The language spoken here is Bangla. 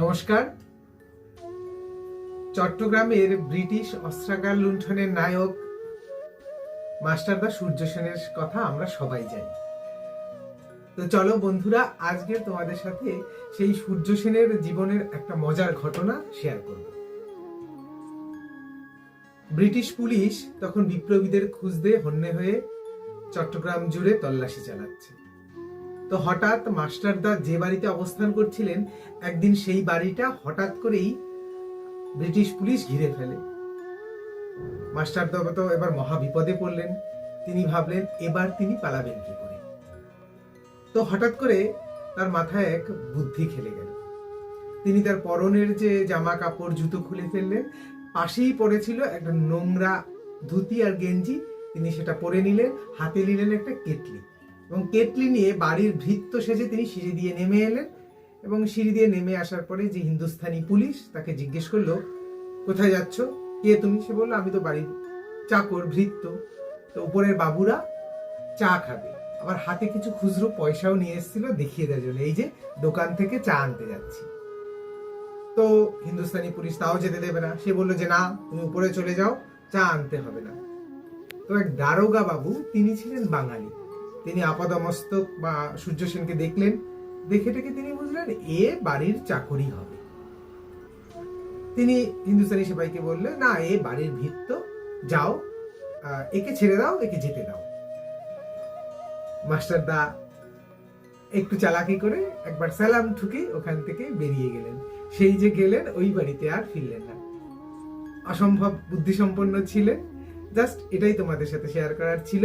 নমস্কার। চট্টগ্রামের ব্রিটিশ অস্ত্রাগার লুণ্ঠনের নায়ক মাস্টারদা সূর্য সেনের কথা আমরা সবাই জানি। তো চলো বন্ধুরা, আজকে তোমাদের সাথে সেই সূর্য সেনের জীবনের একটা মজার ঘটনা শেয়ার করব। ব্রিটিশ পুলিশ তখন বিপ্লবীদের খুঁজতে হন্যে হয়ে চট্টগ্রাম জুড়ে তল্লাশি চালাচ্ছে। তো হঠাৎ মাস্টারদা যে বাড়িতে অবস্থান করছিলেন, একদিন সেই বাড়িটা হঠাৎ করেই ব্রিটিশ পুলিশ ঘিরে ফেলে। মাস্টারদা তো এবার মহা বিপদে পড়লেন। তিনি ভাবলেন, এবার তিনি পালাবেন কি করে? তো হঠাৎ করে তার মাথায় এক বুদ্ধি খেলে গেল। তিনি তার পরনের যে জামা কাপড় জুতো খুলে ফেললেন। পাশেই পড়েছিল একটা নোংরা ধুতি আর গেঞ্জি। তিনি সেটা পরে নিলেন। হাতে নিলেন একটা কেটলি। এবং কেটলি নিয়ে বাড়ির ভৃত্য সেজে তিনি সিঁড়ি দিয়ে নেমে এলেন এবং সিঁড়ি দিয়ে নেমে আসার পরে যে হিন্দুস্তানি পুলিশ তাকে জিজ্ঞেস করল, কোথায় যাচ্ছ? কে তুমি? সে বলল, আমি তো বাড়ির চাকর, ভৃত্য। তো উপরের বাবুরা চা খাবে। আবার হাতে কিছু খুচরো পয়সাও নিয়ে এসেছিল দেখিয়ে দেওয়ার জন্য। এই যে, দোকান থেকে চা আনতে যাচ্ছি। তো হিন্দুস্তানি পুলিশ তাও যেতে দেবে না। সে বলল যে, না, তুমি উপরে চলে যাও, চা আনতে হবে না। তো এক দারোগা বাবু, তিনি ছিলেন বাঙালি। তিনি আপাদমস্তক বা সূর্য সেনকে দেখলেন, দেখে টেকে তিনি বুঝলেন এ বাড়ির চাকরি হবে। তিনি হিন্দুস্তানি সেপাইকে বললেন, না, এ বাড়ির ভিত্ত যাও একে ছেড়ে দাও, একে যেতে দাও। মাস্টার দা একটু চালাকি করে একবার সালাম ঠুকে ওখান থেকে বেরিয়ে গেলেন। সেই যে গেলেন, ওই বাড়িতে আর ফিরলেন না। অসম্ভব বুদ্ধিসম্পন্ন ছিলেন। জাস্ট এটাই তোমাদের সাথে শেয়ার করার ছিল।